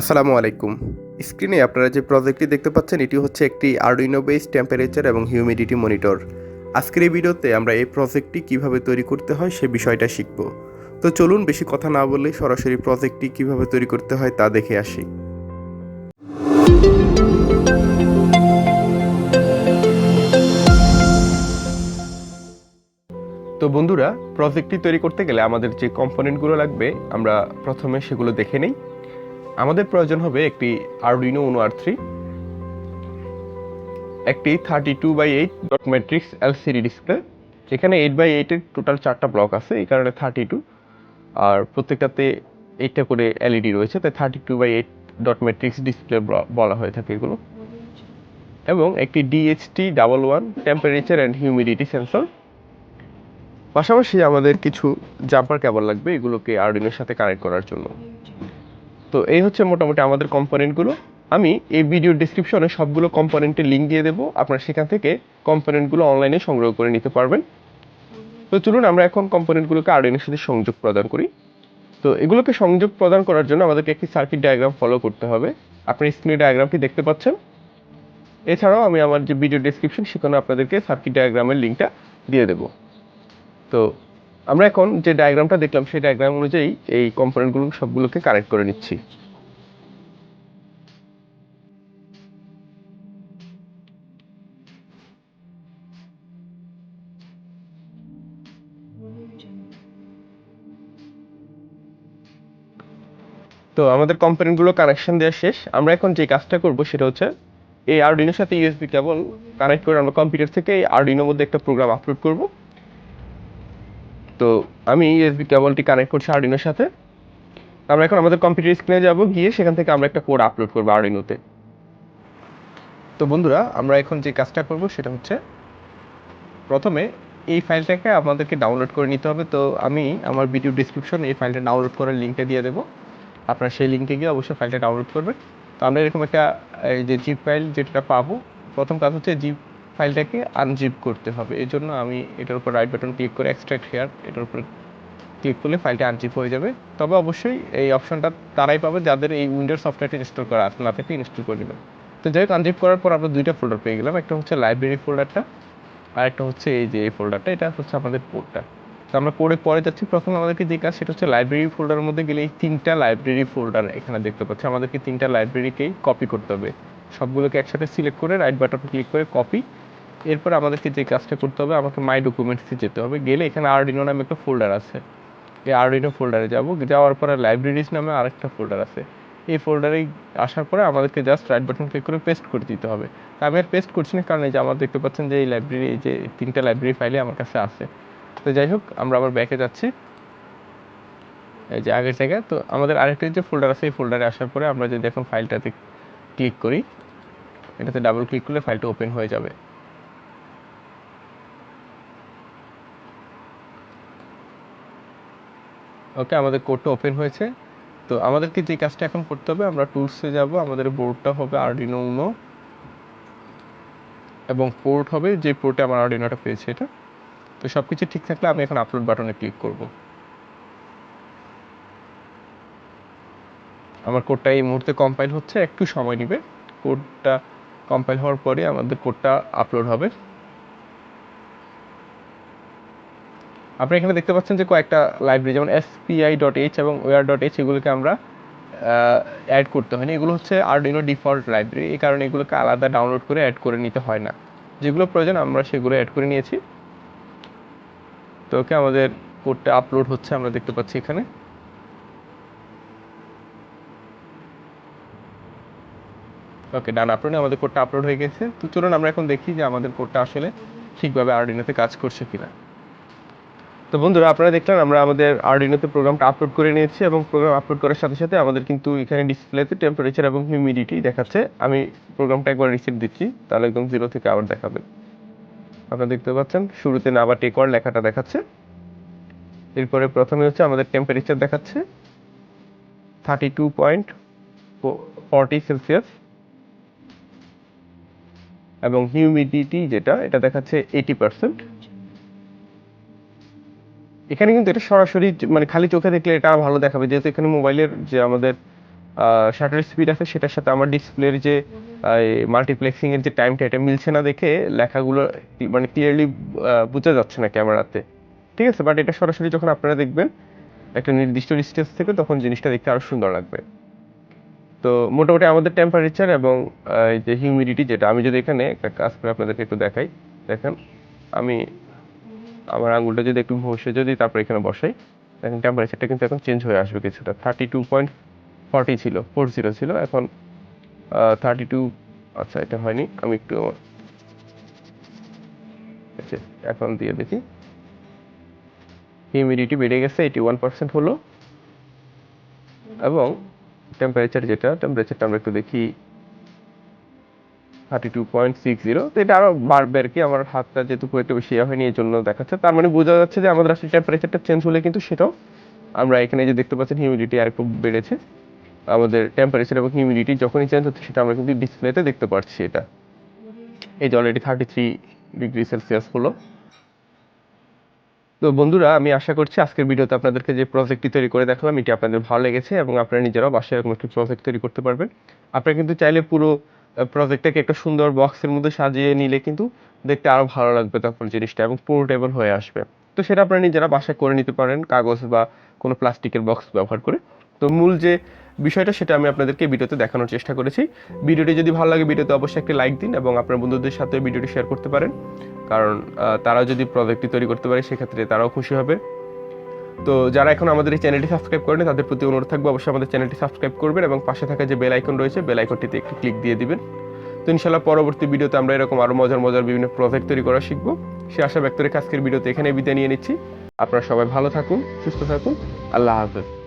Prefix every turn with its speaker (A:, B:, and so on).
A: আসসালামু আলাইকুম। স্ক্রিনে আপনারা যে প্রজেক্টটি দেখতে পাচ্ছেন, এটি হচ্ছে একটি আরডুইনো বেস টেম্পারেচার এবং হিউমিডিটি মনিটর আজকের এই ভিডিওতে আমরা এই প্রজেক্টটি কীভাবে তৈরি করতে হয় সে বিষয়টা শিখব। তো চলুন বেশি কথা না বলে সরাসরি প্রজেক্টটি কীভাবে তৈরি করতে হয় তা দেখে আসি। তো বন্ধুরা, প্রজেক্টটি তৈরি করতে গেলে আমাদের যে কম্পোনেন্টগুলো লাগবে, আমরা প্রথমে সেগুলো দেখে নেই। আমাদের প্রয়োজন হবে একটি আরডুইনো উনো আর থ্রি একটি thirty two by eight dot matrix LCD display যেখানে এইট বাই এইটের টোটাল চারটা ব্লক আছে, এই কারণে থার্টি টু আর প্রত্যেকটাতে এইটটা করে এলইডি রয়েছে, তাই thirty two by eight dot matrix display বলা হয়ে থাকে এগুলো। এবং একটি DHT double one temperature and humidity sensor পাশাপাশি আমাদের কিছু জাম্পার কেবল লাগবে, এগুলোকে আরডিনোর সাথে কানেক্ট করার জন্য। তো এই হচ্ছে মোটামুটি আমাদের কম্পোনেন্টগুলো আমি এই ভিডিও ডিসক্রিপশনে সবগুলো কম্পোনেন্টের লিঙ্ক দিয়ে দেবো। আপনারা সেখান থেকে কম্পোনেন্টগুলো অনলাইনে সংগ্রহ করে নিতে পারবেন। তো চলুন আমরা এখন কম্পোনেন্টগুলোকে আরডিনোর সাথে সংযোগ প্রদান করি। তো এগুলোকে সংযোগ প্রদান করার জন্য আমাদেরকে একটি সার্কিট ডায়াগ্রাম ফলো করতে হবে। আপনি স্ক্রিনে ডায়াগ্রামটি দেখতে পাচ্ছেন। এছাড়াও আমি আমার যে ভিডিও ডিসক্রিপশন সেখানে আপনাদেরকে সার্কিট ডায়াগ্রামের লিঙ্কটা দিয়ে দেবো। তো আমরা এখন যে ডায়াগ্রামটা দেখলাম, সেই ডায়াগ্রাম অনুযায়ী এই কম্পোনেন্টগুলো সবগুলোকে কানেক্ট করে নিচ্ছি। তো আমাদের কম্পোনেন্টগুলো কানেকশন দেওয়া শেষ। আমরা এখন যে কাজটা করব সেটা হচ্ছে এই আরডিনোর সাথে ইউএসবি কেবল কানেক্ট করে আমরা কম্পিউটার থেকে এই আরডিনোর মধ্যে একটা প্রোগ্রাম আপলোড করব। তো আমি ইউএসবি কেবলটি কানেক্ট করছি আরডিনোর সাথে। আমরা এখন আমাদের কম্পিউটার স্ক্রিনে যাব, গিয়ে সেখান থেকে আমরা একটা কোড আপলোড করব আরডিনোতে তো বন্ধুরা, আমরা এখন যে কাজটা করব সেটা হচ্ছে, প্রথমে এই ফাইলটাকে আমাদেরকে ডাউনলোড করে নিতে হবে। তো আমি আমার ভিডিও ডিসক্রিপশন এই ফাইলটা ডাউনলোড করার লিঙ্কটা দিয়ে দেবো। আপনারা সেই লিঙ্কে গিয়ে অবশ্যই ফাইলটা ডাউনলোড করবেন। তো আমরা এরকম একটা, এই যে জিপ ফাইল যেটা পাবো, প্রথম কাজ হচ্ছে জিপ ফাইলটাকে আনজিপ করতে হবে। এই জন্য আমি এটার উপর রাইট বাটন ক্লিক করে এক্সট্রাক্ট হেয়ার এটার উপর ক্লিক করলে ফাইলটা আনজিপ হয়ে যাবে। তবে অবশ্যই এই অপশনটা তারাই পাবে যাদের এই উইন্ডোর সফটওয়্যারটি ইনস্টল করা আছে, না থেকে ইনস্টল করে নেবেন তো যাই হোক আনজিপ করার পর আমরা দুইটা ফোল্ডার পেয়ে গেলাম। একটা হচ্ছে লাইব্রেরি ফোল্ডারটা আর একটা হচ্ছে এই যে এই ফোল্ডারটা এটা হচ্ছে আমাদের পোর্টটা তো আমরা কোডে পরে যাচ্ছি। প্রথমে আমাদেরকে যে কাজ, সেটা হচ্ছে লাইব্রেরি ফোল্ডারের মধ্যে গেলে এই তিনটা লাইব্রেরি ফোল্ডার এখানে দেখতে পাচ্ছি। আমাদেরকে তিনটা লাইব্রেরিকেই কপি করতে হবে। সবগুলোকে একসাথে সিলেক্ট করে রাইট বাটন ক্লিক করে কপি এরপর আমাদেরকে যে কাজটা করতে হবে, আমাকে মাই ডকুমেন্টসে যেতে হবে। গেলে এখানে আরডিনো নামে একটা ফোল্ডার আছে। এই আরডিনো ফোল্ডারে যাব। যাওয়ার পরে লাইব্রেরিজ নামে আরেকটা ফোল্ডার আছে। এই ফোল্ডারে আসার পরে আমাদেরকে জাস্ট রাইট বাটন ক্লিক করে পেস্ট করে দিতে হবে। তা আমি আর পেস্ট করছি না, কারণ এই যে আমার দেখতে পাচ্ছেন যে এই লাইব্রেরি এই যে তিনটা লাইব্রেরি ফাইলে আমার কাছে আছে। তো যাই হোক, আমরা আবার ব্যাকে যাচ্ছি। এই যে আগের জায়গায়, তো আমাদের আরেকটা যে ফোল্ডার আছে, এই ফোল্ডারে আসার পরে আমরা যদি এখন ফাইলটাতে ক্লিক করি, এটাতে ডাবল ক্লিক করলে ফাইলটা ওপেন হয়ে যাবে। ওকে আমাদের কোডটা ওপেন হয়েছে। তো আমাদেরকে যে কাজটা এখন করতে হবে। আমরা টুলসে যাব। আমাদের বোর্ডটা হবে আরডিনো উনো এবং পোর্ট হবে যে পোর্টে আমার আরডিনোটা পেয়েছে এটা। তো সব কিছু ঠিক থাকলে আমি এখন আপলোড বাটনে ক্লিক করব। আমার কোডটা এই মুহূর্তে কম্পাইল হচ্ছে। একটু সময় নেবে। কোডটা কম্পাইল হওয়ার পরে আমাদের কোডটা আপলোড হবে। আপনি এখানে দেখতে পাচ্ছেন যে কয়েকটা লাইব্রেরি যেমন এসপিআই ডট এইচ এবং ওয়ার ডট এইচ এগুলোকে আমরা অ্যাড করতে হয় না এগুলো হচ্ছে আরডিনো ডিফল্ট লাইব্রেরি এই কারণে এগুলোকে আলাদা ডাউনলোড করে অ্যাড করে নিতে হয় না। যেগুলো প্রয়োজন, আমরা সেগুলো অ্যাড করে নিয়েছি। তো ওকে, আমাদের কোডটা আপলোড হচ্ছে, আমরা দেখতে পাচ্ছি এখানে। ওকে ডান আপলোডে, আমাদের কোডটা আপলোড হয়ে গেছে। তো চলুন আমরা এখন দেখি যে আমাদের কোডটা আসলে ঠিকভাবে আরডিনোতে কাজ করছে কিনা। তো বন্ধুরা, আপনারা দেখলেন আমরা আমাদের আরডিনোতে প্রোগ্রামটা আপলোড করে নিয়েছি এবং প্রোগ্রাম আপলোড করার সাথে সাথে আমাদের কিন্তু এখানে ডিসপ্লেতে টেম্পারেচার এবং হিউমিডিটি দেখাচ্ছে। আমি প্রোগ্রামটা একবার রিসেট দিচ্ছি, তাহলে একদম জিরো থেকে আবার দেখাবে। আপনারা দেখতে পাচ্ছেন, শুরুতে নাবা টেকওয়ার লেখাটা দেখাচ্ছে। এরপরে প্রথমে হচ্ছে আমাদের টেম্পারেচার দেখাচ্ছে thirty two point forty Celsius এবং হিউমিডিটি যেটা, এটা দেখাচ্ছে এইটি পার্সেন্ট এখানে কিন্তু এটা সরাসরি মানে খালি চোখে দেখলে এটা ভালো দেখাবে। যেহেতু এখানে মোবাইলের যে আমাদের শাটার স্পিড আছে, সেটার সাথে আমার ডিসপ্লের যে মাল্টিপ্লেক্সিং এর যে টাইমটা এটা মিলছে না দেখে লেখাগুলো মানে ক্লিয়ারলি বোঝা যাচ্ছে না ক্যামেরাতে। ঠিক আছে? বাট এটা সরাসরি যখন আপনারা দেখবেন, একটা নির্দিষ্ট ডিস্টেন্স থেকে তখন জিনিসটা দেখতে আরও সুন্দর লাগবে। তো মোটামুটি আমাদের টেম্পারেচার এবং এই যে হিউমিডিটি যেটা, আমি যদি এখানে একটা কাজ করে আপনাদেরকে একটু দেখাই। দেখেন, আমি আমার আঙুলটা যদি একটু ঘষে যদি তারপর এখানে বসাই দেখেন টেম্পারেচারটা কিন্তু এখন চেঞ্জ হয়ে আসবে কিছুটা। থার্টি টু পয়েন্ট ফর্টি ছিল ফোর জিরো ছিল এখন থার্টি টু আচ্ছা এটা হয়নি আমি একটু আচ্ছা, এখন দিয়ে দেখি। হিউমিডিটি বেড়ে গেছে এইটি ওয়ান পার্সেন্ট হলো। এবং টেম্পারেচার যেটা টেম্পারেচারটা আমরা একটু দেখি। Thirty two point six zero তো এটা আরও বাড়বে আর কি। আমার হাতটা যেহেতু একটা বেশি ইয়ে হয়নি, এই জন্য দেখাচ্ছে। তার মানে বোঝা যাচ্ছে যে আমাদের আসলে টেম্পারেচারটা চেঞ্জ হলে কিন্তু সেটাও আমরা এখানে যে দেখতে পাচ্ছেন হিউমিডিটি আর একটু বেড়েছে। আমাদের টেম্পারেচার এবং হিউমিডিটি যখনই চেঞ্জ হচ্ছে, সেটা আমরা কিন্তু ডিসপ্লেতে দেখতে পাচ্ছি এটা। এই যে already thirty three degree Celsius হলো। তো বন্ধুরা, আমি আশা করছি আজকের ভিডিওতে আপনাদেরকে যে প্রজেক্টটি তৈরি করে দেখালাম, এটি আপনাদের ভালো লেগেছে এবং আপনারা নিজেরাও বাসায় এরকম প্রজেক্ট তৈরি করতে পারবেন। আপনারা কিন্তু চাইলে পুরো প্রজেক্টটাকে একটা সুন্দর বক্সের মধ্যে সাজিয়ে নিলে কিন্তু দেখতে আরও ভালো লাগবে তখন জিনিসটা এবং পোর্টেবল হয়ে আসবে। তো সেটা আপনারা নিজেরা বাসায় করে নিতে পারেন, কাগজ বা কোনো প্লাস্টিকের বক্স ব্যবহার করে। তো মূল যে বিষয়টা সেটা আমি আপনাদেরকে ভিডিওতে দেখানোর চেষ্টা করেছি। ভিডিওটি যদি ভালো লাগে, ভিডিওতে অবশ্যই একটি লাইক দিন এবং আপনার বন্ধুদের সাথে ভিডিওটি শেয়ার করতে পারেন। কারণ তারা যদি প্রজেক্টটি তৈরি করতে পারে, সেক্ষেত্রে তারাও খুশি হবে। তো যারা এখন আমাদের এই চ্যানেলটি সাবস্ক্রাইব করেন তাদের প্রতি অনুরোধ থাকবে অবশ্যই আমাদের চ্যানেলটি সাবস্ক্রাইব করবেন এবং পাশে থাকা যে বেল আইকন রয়েছে, বেল আইকনটিতে একটি ক্লিক দিয়ে দিবেন। তো ইনশাল্লাহ পরবর্তী ভিডিওতে আমরা এরকম আরও মজার মজার বিভিন্ন প্রজেক্ট তৈরি করা শিখব। সে আশা ব্যক্ত রেখে আজকের ভিডিওতে এখানে বিদায় নিয়ে নিচ্ছি। আপনারা সবাই ভালো থাকুন, সুস্থ থাকুন। আল্লাহ হাফেজ।